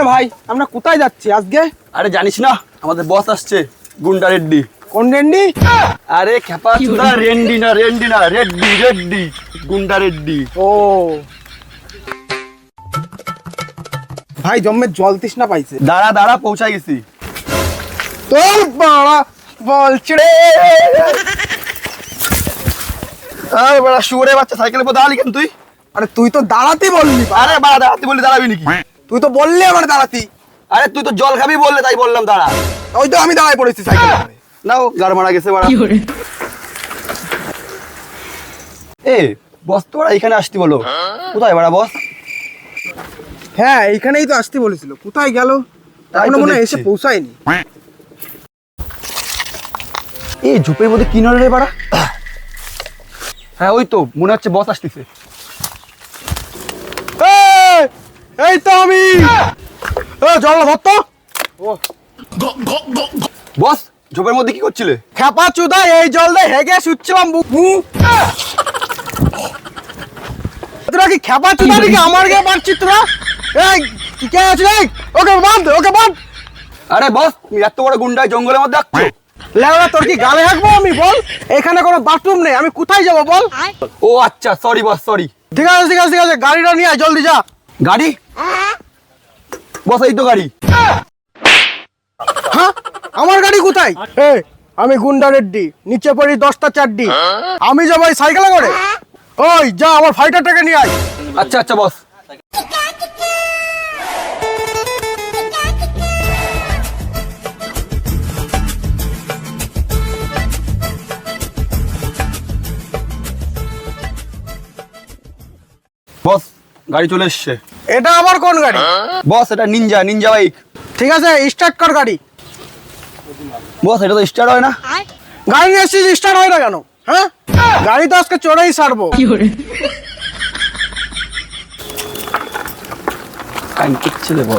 এ ভাই আমরা কোথায় যাচ্ছি আজকে? আরে জানিস না আমাদের বস আসছে গুন্ডা রেড্ডি। কোন রেন্ডি আরে খেপা চুদা রেন্ডি না রেন্ডি না রেড্ডি রেড্ডি গুন্ডা রেড্ডি। ও। ভাই জম্মে জল তৃষ্ণা পাইছে। দাঁড়া দাঁড়া পৌঁছাই গেছি। তোর বাড়া বলছে রে আরে বড়া শুয়ারে বাচ্চা সাইকেলের উপর দাঁড়ালি কেন তুই? আরে তুই তো দাঁড়াতে বললি। আরে বাড়া দাঁড়াতে বললি দাঁড়াবি নাকি? তুই তো বললি আমার দাঁড়াতি। আরে তুই তো জল খাবি বললে তাই বললাম দাঁড়া। ওই তো আমি দাঁড়ায় পড়েছি সাইকেল নাও গাড় মারা গেছে বাড়া এ বস তো এখানে আসতি বলো। কোথায় বাড়া বস? হ্যাঁ এইখানেই তো আসতে বলেছিল। কোথায় গেল? তাই এখনও মনে হয় এসে পৌঁছায়নি। এই ঝোপের মধ্যে কি নড়ে রে বাড়া হ্যাঁ ওই তো মনে হচ্ছে বস আসতেছে এই, এই তো আমি। জল ধর তো। বস ঝোপের মধ্যে কি করছিলে? খেপা চুদা এই জল দিয়ে হেগে শুচ্ছিলাম বুক তোরা কি খেপা চুদা নাকি? আমার গায়ে মারছিস তোরা? এই কি কে আছে রে ওকে বাঁধ ওকে বাঁধ। আরে বস এত বড় গুন্ডা জঙ্গলের মধ্যে আসছো লেওড়া তোর কি গালে হাঁকবো আমি বল? এখানে কোনো বাথরুম নেই আমি কোথায় যাব বল? ও আচ্ছা সরি বস সরি ঠিক আছে ঠিক আছে ঠিক আছে গাড়িটা নিয়ে আয় জলদি যা। গাড়ি? বস এই তো গাড়ি। হ্যাঁ? আমার গাড়ি কোথায়? এ আমি গুন্ডা রেড্ডি নিচে পড়ি দশটা চারডি। আমি যাব এই সাইকেলে করে। ওই যা আমার ফাইটারটাকে নিয়ে আয়। আচ্ছা আচ্ছা বস। বস গাড়ি চলে এসছে। এটা আবার কোন গাড়ি? বস এটা নিনজা নিনজা বাইক ঠিক আছে স্টার্ট কর গাড়ি। বস এটা তো স্টার্ট হয় না। গাড়ি নিয়ে এসছিস স্টার্ট হয় না কেন? হ্যাঁ? গাড়ি তো আজকে চড়েই সারবো কাইন কিচ্ছু দেবো?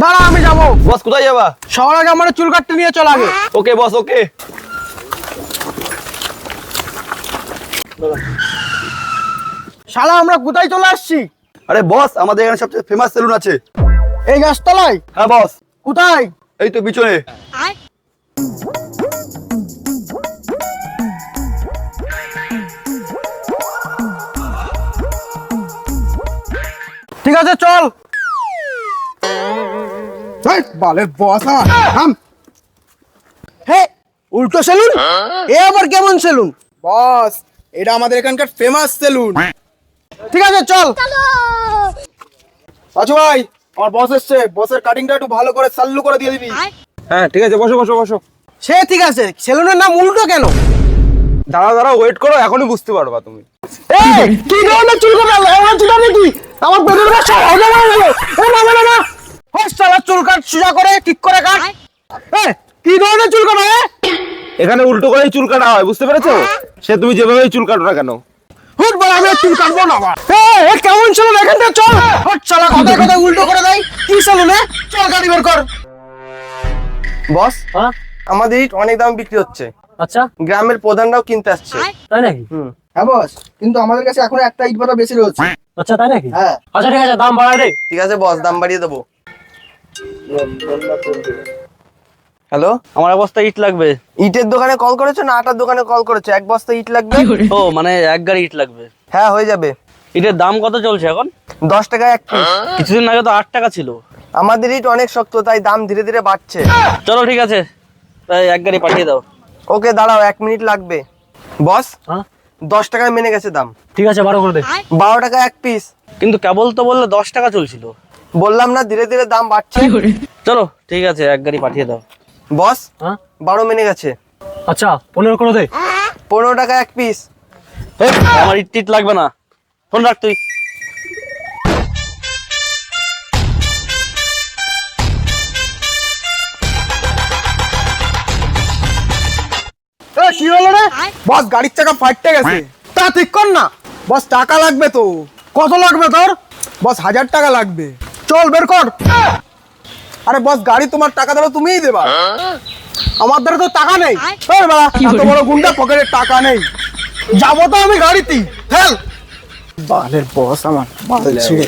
দাঁড়া আমি যাব। বস কোথায় যাবা? সবার আগে আমার চুল কাটতে নিয়ে চল আগে। ওকে বস ওকে। শালা আমরা কোথায় চলে আসছি? আরে বস আমাদের এখানে সবচেয়ে ফেমাস সেলুন আছে। এই গাছতলায়? হ্যাঁ বস। কোথায়? এই তো পিছনে। ঠিক আছে চল। বালের বস আমার হে উল্টো সেলুন এ আবার কেমন সেলুন বস এটা আমাদের এখানকার ফেমাস সেলুন ঠিক আছে চল। আচ্ছা ভাই আমার বস এসছে। বসের কাটিংটা একটু ভালো করে চাল্লু করে দিয়ে দিবি। হ্যাঁ ঠিক আছে বসো বসো বসো। সে ঠিক আছে সেলুনের নাম উল্টো কেন? দাঁড়াও দাঁড়া ওয়েট করো এখনই বুঝতে পারবা তুমি। এই কি ধরনের চুল কাটা আমার চুল নাকি আমার পেটের ব্যবসা হয় না না না এ না না না হোস চুল কাট সোজা করে ঠিক করে কাট। এ কি ধরনের চুল কাটা এখানে উল্টো করেই চুল কাটা হয় বুঝতে পেরেছ? সে তুমি যেভাবে চুল কাটো না কেন। চুল কাটবো না আবার? এ কেমন ছিল এখান থেকে চল। চালা কথায় কথায় উল্টো করে দেয়। কি চল গাড়ি বের কর। বস হ্যাঁ? আমাদের ইট অনেক দাম বিক্রি হচ্ছে। আচ্ছা। গ্রামের প্রধানরাও কিনতে আসছে। তাই নাকি? হ্যাঁ বস। কিন্তু আমাদের কাছে এখন একটা ইট ভাড়া বেশি রয়েছে। আচ্ছা তাই নাকি? হ্যাঁ। আচ্ছা ঠিক আছে দাম বাড়ায় দে ঠিক আছে বস দাম বাড়িয়ে দেবো। হ্যালো? আমার অবস্থা ইট লাগবে। ইটের দোকানে কল করেছ না আটার দোকানে কল করেছ? এক বস্তা ইট লাগবে? ও মানে এক গাড়ি ইট লাগবে। হ্যাঁ হয়ে যাবে। এটার দাম কত চলছে এখন? দশ টাকা এক পিস কিছুদিন আগে তো আট টাকা ছিল। আমাদের ইট অনেক শক্ত তাই দাম ধীরে ধীরে বাড়ছে। চলো ঠিক আছে। তাই এক গাড়ি পাঠিয়ে দাও। ওকে দাঁড়াও এক মিনিট লাগবে। বস হ্যাঁ? দশ টাকায় মেনে গেছে দাম। ঠিক আছে বারো করে দে। বারো টাকা এক পিস কিন্তু কেবল তো বললে দশ টাকা চলছিল। বললাম না ধীরে ধীরে দাম বাড়ছে। চলো ঠিক আছে এক গাড়ি পাঠিয়ে দাও। বস হ্যাঁ? বারো মেনে গেছে। আচ্ছা পনেরো করে দে। পনেরো টাকা এক পিস আমার ইট টিট লাগবে না। ফোন রাখ তুই। কি হলো রে? বস গাড়ির চাকা ফাটতে গেছে। তা ঠিক কর না। বস টাকা লাগবে তো। কত লাগবে তোর? বস হাজার টাকা লাগবে। চল বের কর। আরে বস গাড়ি তোমার টাকা দেবো তুমিই দেবা। আমার দ্বারা তো টাকা নেই। এই এত বড় গুন্ডা পকেটে টাকা নেই। যাব তো আমি গাড়িতে। ফেল বালের বস আমার। বাল ছিঁড়ে।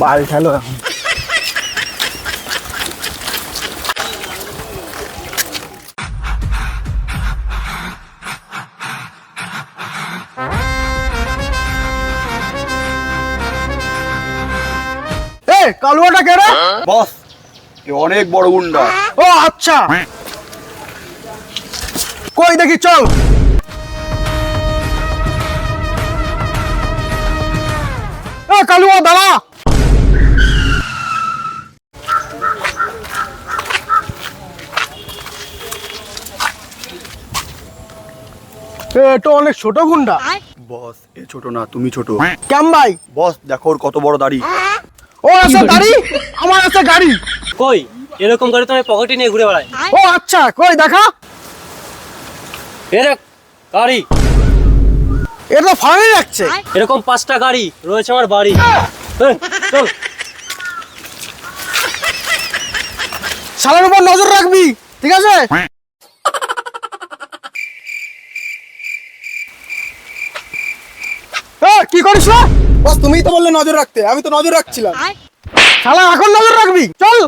বাল ঠেলো এখন। কালুয়াটা কে রে? বস এ অনেক বড় গুন্ডা। ও আচ্ছা। কই দেখি চল। এ কালুয়া দাঁড়া। এটা অনেক ছোট গুন্ডা। বস এ ছোট না তুমি ছোট। কেম ভাই? বস দেখো ওর কত বড় দাড়ি। ও আছে গাড়ি আমার আছে গাড়ি। কই? এরকম গাড়ি তো আমি পকেটে নিয়ে ঘুরে বেড়াই। ও আচ্ছা কই দেখা। এরে গাড়ি। এটা তো ফাঁড়ি রাখছে। এরকম পাঁচটা গাড়ি রয়েছে আমার বাড়ি। চল। শালার উপর নজর রাখবি ঠিক আছে? কি করিস না বস তুমিই তো বললে নজর রাখতে আমি তো নজর রাখছিলাম। শালা এখন নজর রাখবি চল।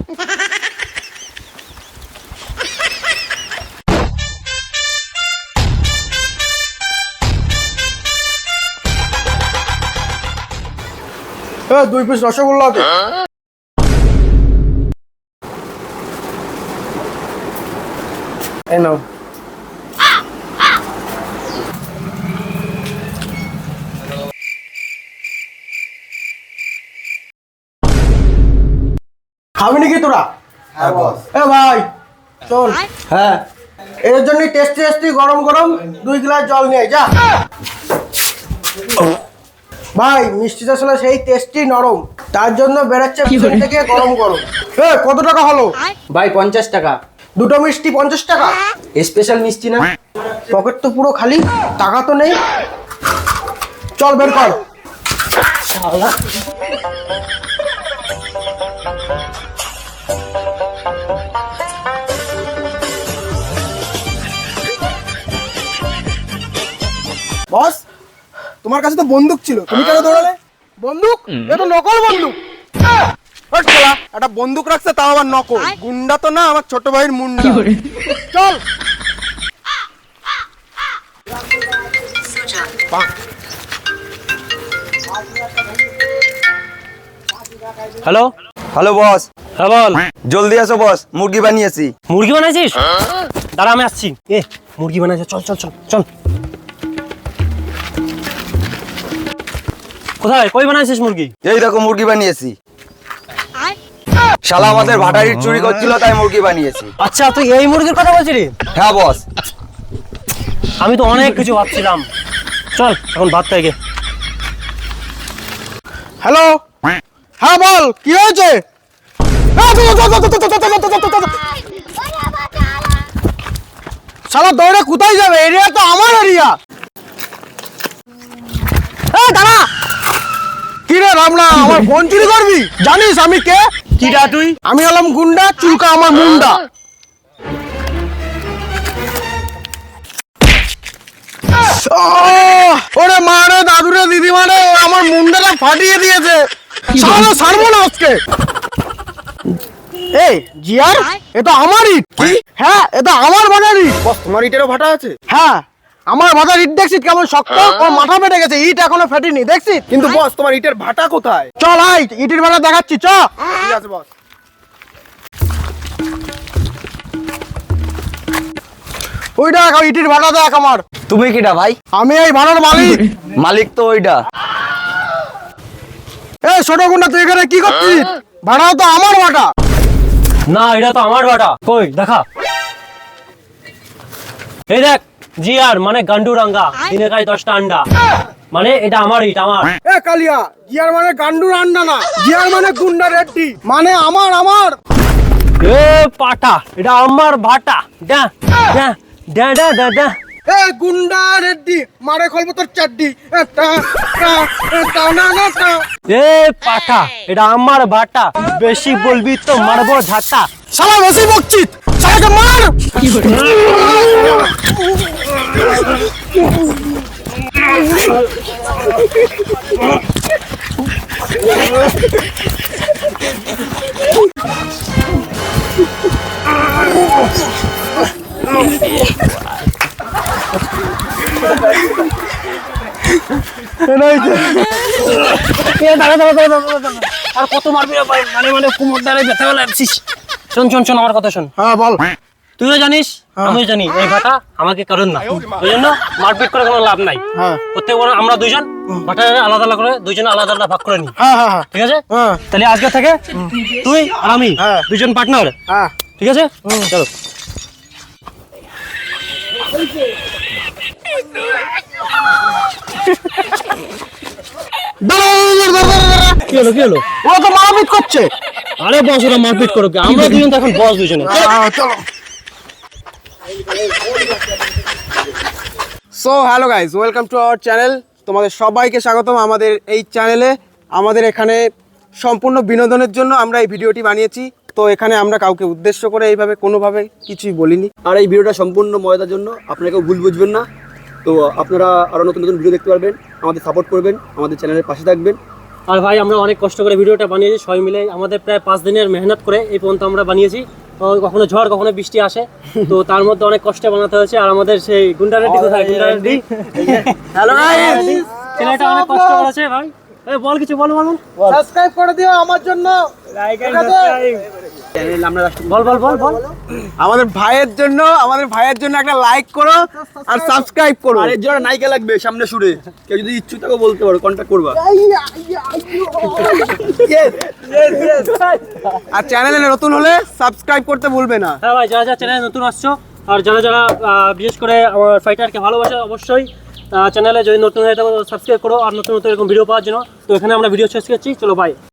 এ, দুই পিস রসগোল্লা দে। এই নাও। খাবি নাকি তোরা? হ্যাঁ এ ভাই চল। হ্যাঁ। এর জন্য টেস্টি টেস্টি গরম গরম দুই গ্লাস জল নিয়ে যা। ভাই মিষ্টিটা আসলে সেই টেস্টি নরম। তার জন্য বেড়াচ্ছে পিছন থেকে গরম গরম। এ কত টাকা হলো? ভাই পঞ্চাশ টাকা। দুটো মিষ্টি পঞ্চাশ টাকা? স্পেশাল মিষ্টি না? পকেট তো পুরো খালি টাকা তো নেই। চল বের কর। বস তোমার কাছে তো বন্দুক ছিল। তুমি কেন দৌড়ালে? বন্দুক? এটা নকল বন্দুক। একটা বন্দুক রাখছে তাও আবার নকল। গুন্ডা তো না আমার ছোট ভাইয়ের মুন্ডা। চল। হ্যালো? Hello boss. হ্যাঁ বল। জলদি আসো বস। মুরগি বানিয়েছি। মুরগি বানাইছিস? দাঁড়া আমি আসছি। এ মুরগি বানাইছে। চল চল চল চল। কোথায় কই বানাইছিস মুরগি এই দেখো মুরগি বানিয়েছি শালা আমাদের ভাটারির চুরি করছিল তাই মুরগি বানিয়েছি আচ্ছা তুই এই মুরগির কথা হ্যাঁ বস আমি তো অনেক কিছু ভাবছিলাম চল এখন ভাত খাই গে হ্যালো হ্যাঁ বল কি হয়েছে শালা দৌড়ে কোথায় যাবে এরিয়া তো আমার এরিয়া দাঁড়া কি রে রামনা আমার ফোন চুরি করবি? জানিস আমি কে? কিরা তুই? আমি হলাম গুন্ডা চুলকা আমার মুন্ডা! ওরে মা রে দাদু রে দিদিমা রে আমার মুন্ডাটা ফাটিয়ে দিয়েছে। সারা সারবো না আজকে। এই জিয়ার এটা আমার ইট। কি? হ্যাঁ এটা আমার ইট। তোমার ইটেরও ভাটা আছে? হ্যাঁ। আমার ভাটার ইট দেখছিস কেমন শক্ত? ওর মাথা ফেটে গেছে ইট এখনও ফেটেনি দেখছিস? কিন্তু বস তোমার ইটের ভাটা কোথায়? চল আই ইটের ভাটা দেখাচ্ছি চ। ঠিক আছে বস ওই দেখ ইটের ভাটা দেখ আমার। তুমি কিটা ভাই? আমি এই ভাড়ার মালিক। মালিক তো ওইটা এই ছোট গুন্ডা তুই এখানে কি করছিস? ভাড়া তো আমার ভাটা। না এটা তো আমার ভাটা। কই দেখা। এই দেখ জিয়ার মানে গান্ডু রাঙ্গা দিনে খাই দশটা আন্ডা। মানে এটা আমার ইট আমার। এ কালিয়া জিয়ার মানে গান্ডুর আন্ডা না জিয়ার মানে গুন্ডা রেড্ডি মানে আমার আমার। এ পাটা এটা আমার ভাটা। ডা ডা ডা ডা ডা ডা। এ গুন্ডা রেড্ডি মারে খলবো তোর চাড্ডি। এ টা টা টা না না টা। এ পাটা এটা আমার ভাটা। বেশি বলবি তো মারবো ঝাঁটা। শালা বেশি বকছিস শালাকে মার আর কত মারবি মানে মানে কুমোর দ্বারা ব্যথা হলে আসছিস শোন শোন শোন আমার কথা শোন। হ্যাঁ বল। তুইও জানিস আমিও জানি এই ভাটা আমাকে কারণ না। ওই জন্য মারপিট করে কোনো লাভ নাই। হ্যাঁ। প্রত্যেক বার আমরা দুইজন ভাটা আলাদা আলাদা করে দুইজন আলাদা আলাদা ভাগ করে নিই। হ্যাঁ হ্যাঁ হ্যাঁ। ঠিক আছে? হ্যাঁ। তাহলে আজকে থেকে তুই আর আমি হ্যাঁ। দুইজন পার্টনার হ্যাঁ। ঠিক আছে? চলো। কি হলো কি হলো? ও তো মারাপিট করছে। আরে বস ওরা মারপিট করো আমরা দুজন তো এখন বস দুজনে। চলো। So hello guys welcome to our channel তোমাদের সবাইকে স্বাগতম আমাদের এই চ্যানেলে আমাদের এখানে সম্পূর্ণ বিনোদনের জন্য আমরা এই ভিডিওটি বানিয়েছি। তো এখানে আমরা কাউকে উদ্দেশ্য করে এইভাবে কোনোভাবে কিছুই বলিনি। আর এই ভিডিওটা সম্পূর্ণ ময়দার জন্য আপনারা কেউ ভুল বুঝবেন না। তো আপনারা আরও নতুন নতুন ভিডিও দেখতে পারবেন। আমাদের সাপোর্ট করবেন আমাদের চ্যানেলের পাশে থাকবেন। আর ভাই আমরা অনেক কষ্ট করে ভিডিওটা বানিয়েছি সবাই মিলে। আমাদের প্রায় পাঁচ দিনের মেহনত করে এই পর্যন্ত আমরা বানিয়েছি। কখনো ঝড় কখনো বৃষ্টি আসে। তো তার মধ্যে অনেক কষ্টে বানাতে হয়েছে। আর আমাদের সেই গুন্ডা রেড্ডি কোথায়? গুন্ডা রেড্ডি হ্যালো ছেলেটা অনেক কষ্ট করেছে ভাই। বল কিছু বল বল সাবস্ক্রাইব করে দিও আমার জন্য। বল বল বল বল। আমাদের ভাইয়ের জন্য আমাদের ভাইয়ের জন্য একটা লাইক করো আর সাবস্ক্রাইব করো। আর এর জন্য নায়িকা লাগবে সামনে সুরে। কেউ যদি ইচ্ছুক থাকো বলতে পারো কন্ট্যাক্ট করবা। আর চ্যানেলে নতুন হলে সাবস্ক্রাইব করতে ভুলবে না। হ্যাঁ ভাই যারা যারা চ্যানেলে নতুন আসছো আর যারা যারা বিশেষ করে আমার ফাইটারকে ভালোবাসে অবশ্যই চ্যানেলে যদি নতুন হয়ে থাকো সাবস্ক্রাইব করো। আর নতুন নতুন এরকম ভিডিও পাওয়ার জন্য তো এখানে আমরা ভিডিও শেষ করছি। চলো ভাই